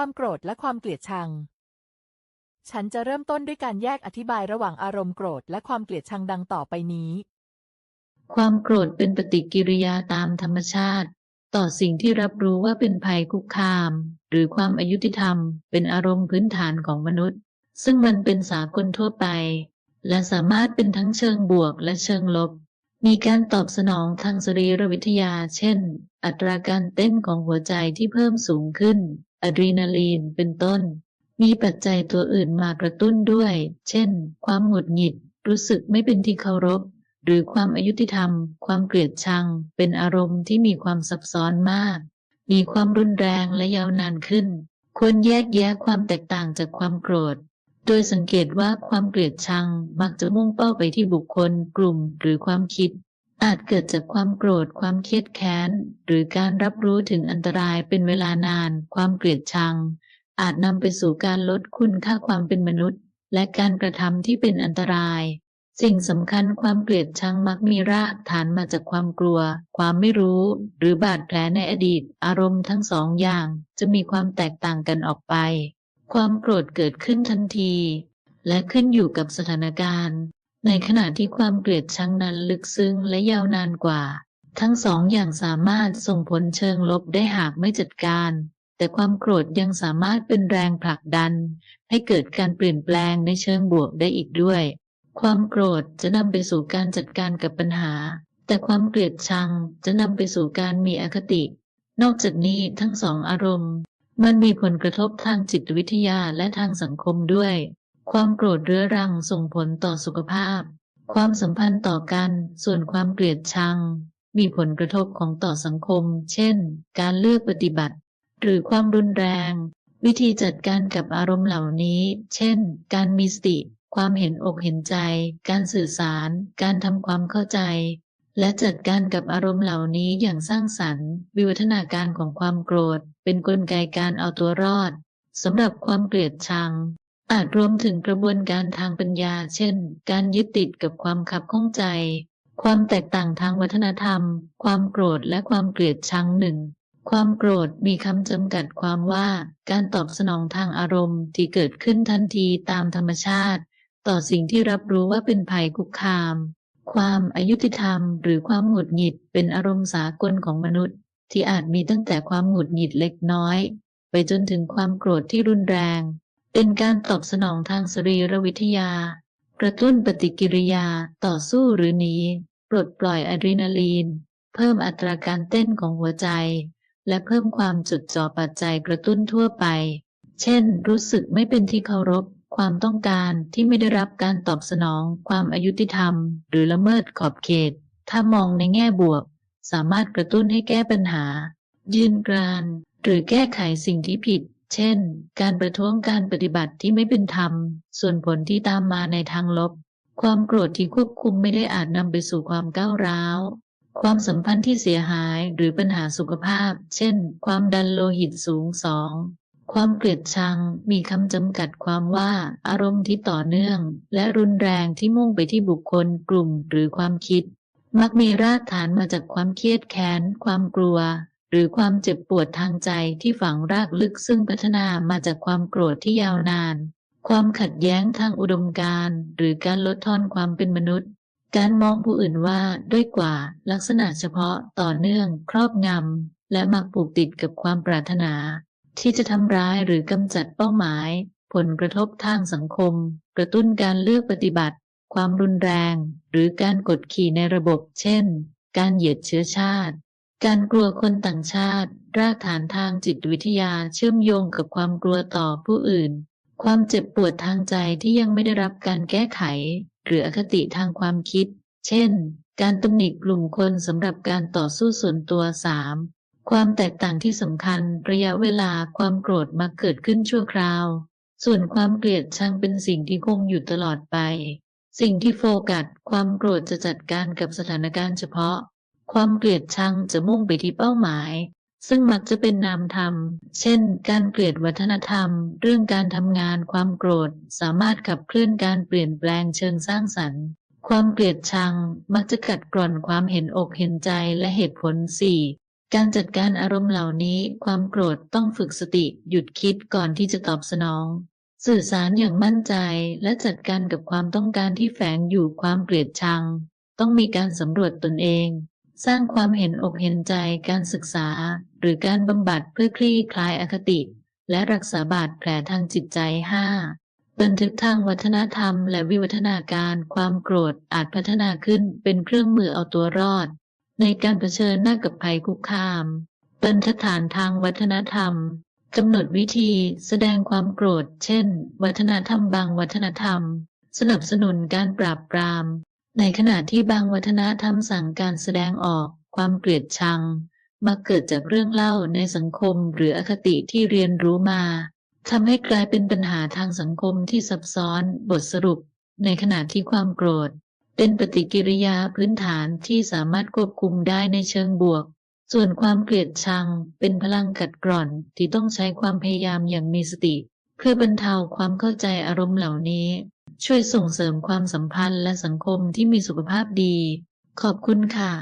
ความโกรธและความเกลียดชัง ฉันจะเริ่มต้นด้วยการแยกอธิบายระหว่างอารมณ์โกรธและความเกลียดชังดังต่อไปนี้ ความโกรธเป็นปฏิกิริยาตามธรรมชาติ ต่อสิ่งที่รับรู้ว่าเป็นภัยคุกคาม หรือความอายุติธรรม เป็นอารมณ์พื้นฐานของมนุษย์ ซึ่งมันเป็นสากลทั่วไป และสามารถเป็นทั้งเชิงบวกและเชิงลบมีการตอบสนองทางสรีรวิทยา เช่น อัตราการเต้นของหัวใจที่เพิ่มสูงขึ้น อะดรีนาลีน เป็นต้น มีปัจจัยตัวอื่นมากระตุ้นด้วย เช่น ความหงุดหงิด รู้สึกไม่เป็นที่เคารพ หรือความอายุติธรรม ความเกลียดชัง เป็นอารมณ์ที่มีความซับซ้อนมาก มีความรุนแรงและยาวนานขึ้น ควรแยกแยะความแตกต่างจากความโกรธ โดยสังเกตว่าความเกลียดชังมักจะมุ่งเป้าไปที่บุคคล กลุ่ม หรือความคิด อาจเกิดจากความโกรธ ความเครียดแค้น หรือการรับรู้ถึงอันตรายเป็นเวลานาน ความเกลียดชัง อาจนำไปสู่การลดคุณค่าความเป็นมนุษย์ และการกระทำที่เป็นอันตราย สิ่งสำคัญความเกลียดชังมักมีรากฐานมาจากความกลัว ความไม่รู้ หรือบาดแผลในอดีต อารมณ์ทั้งสองอย่าง จะมีความแตกต่างกันออกไป ความโกรธเกิดขึ้นทันที และขึ้นอยู่กับสถานการณ์ ในขณะที่ความเกลียดชังนั้นลึกซึ้งและยาวนานกว่า ทั้งสองอย่างสามารถส่งผลเชิงลบได้หากไม่จัดการ แต่ความโกรธยังสามารถเป็นแรงผลักดัน ให้เกิดการเปลี่ยนแปลงในเชิงบวกได้อีกด้วย ความโกรธจะนำไปสู่การจัดการกับปัญหา แต่ความเกลียดชังจะนำไปสู่การมีอคติ นอกจากนี้ทั้งสองอารมณ์ มันมีผลกระทบทางจิตวิทยาและทางสังคมด้วย ความโกรธเรื้อรังส่งผลต่อสุขภาพ ความสัมพันธ์ต่อกัน ส่วนความเกลียดชัง มีผลกระทบของต่อสังคม เช่น การเลือกปฏิบัติ หรือความรุนแรง วิธีจัดการกับอารมณ์เหล่านี้ เช่น การมีสติ ความเห็นอกเห็นใจ การสื่อสาร การทำความเข้าใจ และจัดการกับอารมณ์เหล่านี้อย่างสร้างสรรค์ วิวัฒนาการของความโกรธ เป็นกลไกการเอาตัวรอดสำหรับความเกลียดชัง อาจรวมถึงกระบวนการทางปัญญา เช่น การยึดติดกับความขับข้องใจ ความแตกต่างทางวัฒนธรรม ความโกรธและความเกลียดชังหนึ่ง ความโกรธมีคำจำกัดความว่า การตอบสนองทางอารมณ์ที่เกิดขึ้นทันทีตามธรรมชาติ ต่อสิ่งที่รับรู้ว่าเป็นภัยคุกคาม ความอายุติธรรม หรือความหงุดหงิดเป็นอารมณ์สากลของมนุษย์ ที่อาจมีตั้งแต่ความหงุดหงิดเล็กน้อย ไปจนถึงความโกรธที่รุนแรง เป็นการตอบสนองทางสรีรวิทยา กระตุ้นปฏิกิริยาต่อสู้หรือหนีปลดปล่อยอะดรีนาลีน เพิ่มอัตราการเต้นของหัวใจ และเพิ่มความจดจ่อปัจจัยกระตุ้นทั่วไป เช่น รู้สึกไม่เป็นที่เคารพ ความต้องการที่ไม่ได้รับการตอบสนอง ความอายุติธรรม หรือละเมิดขอบเขต ถ้ามองในแง่บวก สามารถกระตุ้นให้แก้ปัญหา ยืนกราน หรือแก้ไขสิ่งที่ผิด เช่น การประท้วงการปฏิบัติที่ไม่เป็นธรรม ส่วนผลที่ตามมาในทางลบ ความโกรธที่ควบคุมไม่ได้อาจนำไปสู่ความก้าวร้าว ความสัมพันธ์ที่เสียหายหรือปัญหาสุขภาพ เช่น ความดันโลหิตสูงสอง ความเกลียดชัง มีคำจำกัดความว่า อารมณ์ที่ต่อเนื่อง และรุนแรงที่มุ่งไปที่บุคคล กลุ่ม หรือความคิด มักมีรากฐานมาจากความเครียดแค้น ความกลัว รือความเจ็บปวดทางใจที่ฝังรากลึกซึ่งพัฒนามาจากความโกรธที่ยาวนาน ความขัดแย้งทางอุดมการณ์หรือการลดทอนความเป็นมนุษย์ การมองผู้อื่นว่าด้วยกว่าลักษณะเฉพาะต่อเนื่อง ครอบงำและมักผูกติดกับความปรารถนา ที่จะทำร้ายหรือกำจัดเป้าหมาย ผลกระทบทางสังคม กระตุ้นการเลือกปฏิบัติ ความรุนแรง หรือการกดขี่ในระบบ เช่น การเหยียดเชื้อชาติ การกลัวคนต่างชาติ รากฐานทางจิตวิทยาเชื่อมโยงกับความกลัวต่อผู้อื่น ความเจ็บปวดทางใจที่ยังไม่ได้รับการแก้ไข หรืออคติทางความคิด เช่น การตำหนิกลุ่มคนสำหรับการต่อสู้ส่วนตัว 3. ความแตกต่างที่สำคัญ ระยะเวลาความโกรธมักเกิดขึ้นชั่วคราว ส่วนความเกลียดชังเป็นสิ่งที่คงอยู่ตลอดไป สิ่งที่โฟกัส ความโกรธจะจัดการกับสถานการณ์เฉพาะ ความเกลียดชังจะมุ่งไปที่เป้าหมาย ซึ่งมักจะเป็นนามธรรม เช่น การเกลียดวัฒนธรรม เรื่องการทำงานความโกรธ สามารถขับเคลื่อนการเปลี่ยนแปลงเชิงสร้างสรรค์ ความเกลียดชังมักจะกัดกร่อนความเห็นอกเห็นใจและเหตุผล 4. การจัดการอารมณ์เหล่านี้ ความโกรธต้องฝึกสติ หยุดคิดก่อนที่จะตอบสนอง สื่อสารอย่างมั่นใจและจัดการกับความต้องการที่แฝงอยู่ความเกลียดชังต้องมีการสำรวจตนเอง สร้างความเห็นอกเห็นใจการศึกษา หรือการบำบัดเพื่อคลี่คลายอคติ และรักษาบาดแผลทางจิตใจ 5. บันทึกทางวัฒนธรรม และวิวัฒนาการความโกรธอาจพัฒนาขึ้นเป็นเครื่องมือเอาตัวรอด ในการเผชิญหน้ากับภัยคุกคามบรรทัดฐานทางวัฒนธรรมกำหนดวิธีแสดงความโกรธ เช่น วัฒนธรรมบางวัฒนธรรม สนับสนุนการปราบปราม ในขณะที่บางวัฒนธรรมสั่งการแสดงออกความเกลียดชัง มักเกิดจากเรื่องเล่าในสังคมหรืออคติที่เรียนรู้มาทำให้กลายเป็นปัญหาทางสังคมที่ซับซ้อนบทสรุป ในขณะที่ความโกรธ เป็นปฏิกิริยาพื้นฐานที่สามารถควบคุมได้ในเชิงบวก ส่วนความเกลียดชัง เป็นพลังกัดกร่อนที่ต้องใช้ความพยายามอย่างมีสติ เพื่อบรรเทาความเข้าใจอารมณ์เหล่านี้ ช่วยส่งเสริมความสัมพันธ์และสังคมที่มีสุขภาพดี ขอบคุณค่ะ